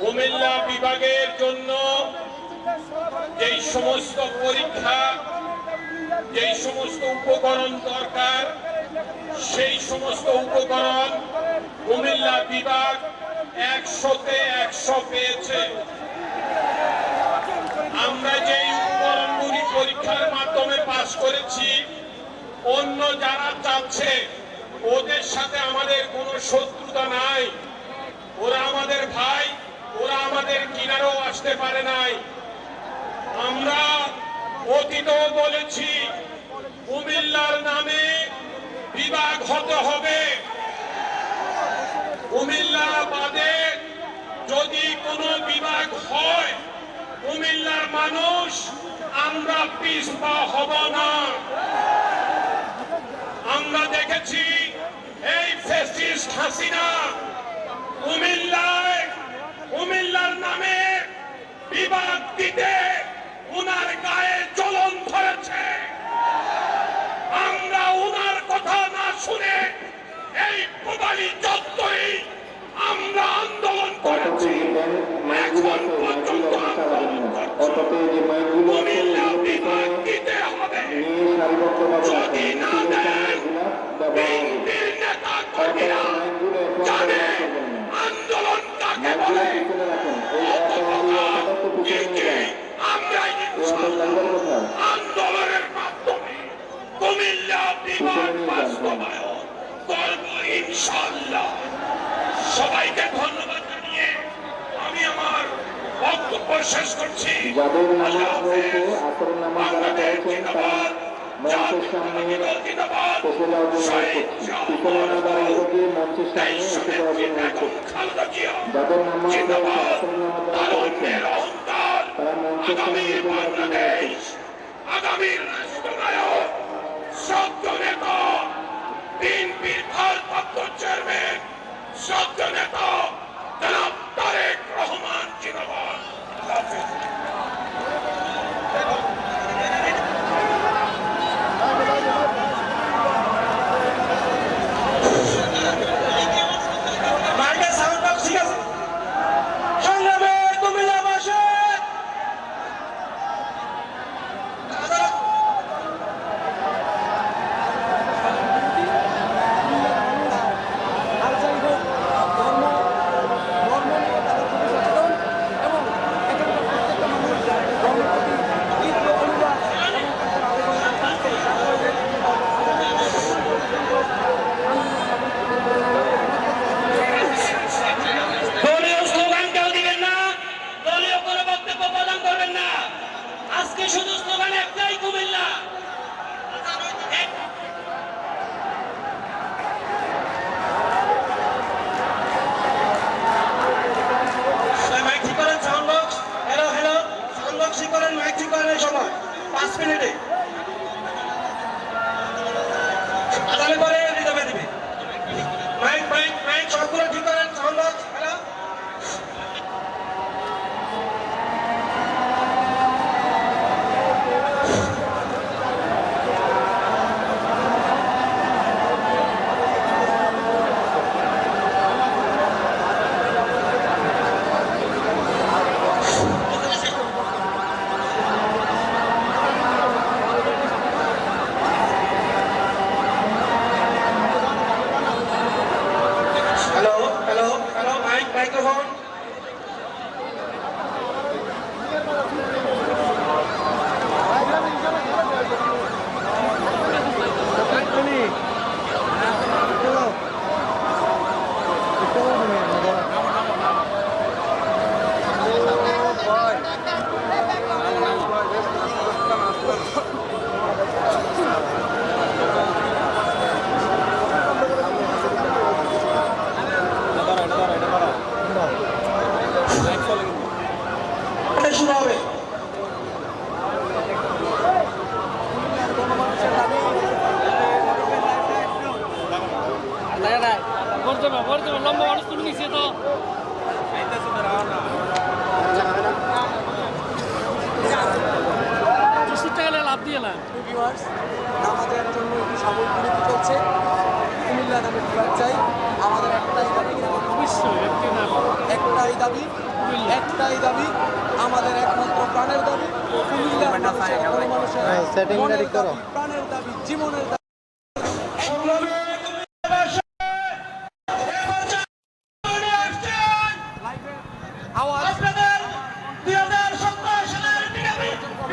কুমিল্লা বিভাগের জন্য যেই সমস্ত পরীক্ষা, যেই সমস্ত উপকরণ দরকার, সেই সমস্ত উপকরণ কুমিল্লা বিভাগ একশোতে একশো পেয়েছে। আমরা যেই উপকরণগুলি পরীক্ষার মাধ্যমে পাশ করেছি, অন্য যারা চাচ্ছে, ওদের সাথে আমাদের কোনো শত্রুতা নাই। ওরা আমাদের ভাই আমাদের কিনারেও আসতে পারে নাই। আমরা অতীতও বলেছি, কুমিল্লার নামে বিভাগ হতে হবে। কুমিল্লা বাদে যদি কোনো বিভাগ হয়, কুমিল্লার মানুষ, আমরা পিছপা হব না। আমরা দেখেছি, এই ফেসিস্ট হাসিনা কুমিল্লার নামে বিভাগ দিতে উনার গায়ে জ্বলন ধরেছে। আমরা উনার কথা না শুনে এই কোদালি চত্বরে আমরা আন্দোলন করেছি। এখন পর্যন্ত আন্দোলন আন্দোলন কাকে বলে। আন্দোলনের মাধ্যমে কুমিল্লা বিভাগ বাস্তবায়ন করব ইনশাআল্লাহ সবাইকে ধন্যবাদ জানিয়ে আমি আমার বক্তব্য শেষ করছি যাদের নামাজ হয়েছে হাফেজ। নামাজ আগামীর রাষ্ট্রনায়ক সত্য নেতা বিএনপির ভারপ্রাপ্ত চেয়ারম্যান সত্য নেতা পাঁচ মিনিটে শুরু হবে লম্বা মানুষ তুমি নিচে তো লাভ দিয়ে না নামাজের জন্য একটু সাময়িক চলছে কুমিল্লা নামে চাই আমাদের একটাই দাবি একটাই দাবি একটাই দাবি আমাদের একমাত্র প্রাণের দাবি কুমিল্লার মানুষের। দাবি, প্রাণের দাবি জীবনের দাবি